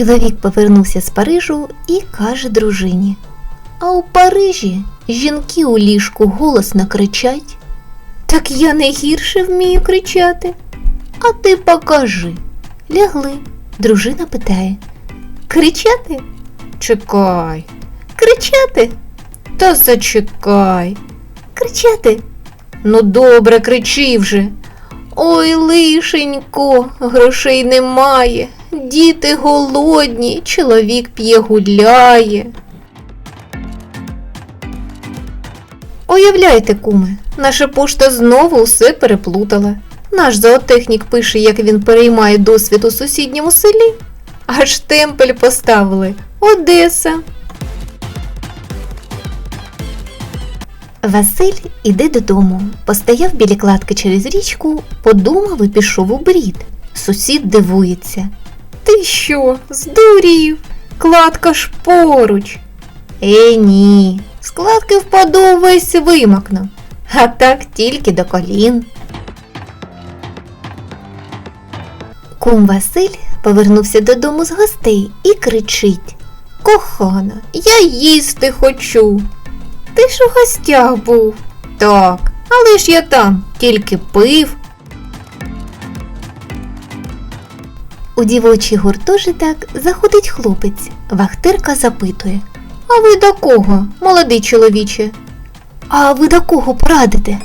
Чоловік повернувся з Парижу і каже дружині. А у Парижі жінки у ліжку голосно кричать. Так я не гірше вмію кричати. А ти покажи. Лягли. Дружина питає. Кричати? Чекай. Кричати? Та зачекай. Кричати. Ну добре, кричи вже. Ой, лишенько, грошей немає, діти голодні, чоловік п'є гуляє. Уявляєте, куме, наша пошта знову усе переплутала. Наш зоотехнік пише, як він переймає досвід у сусідньому селі. Аж темпель поставили Одеса. Василь іде додому, постояв біля кладки через річку, подумав і пішов у брід. Сусід дивується. Ти що, здурів? Кладка ж поруч. Е, ні, з кладки впаду весь вимакну, а так тільки до колін. Кум Василь повернувся додому з гостей і кричить Кохана, я їсти хочу. Ти ж у гостях був. Так, але ж я там тільки пив. У дівочий гуртожиток заходить хлопець. Вахтирка запитує. А ви до кого, молодий чоловіче? А ви до кого порадите?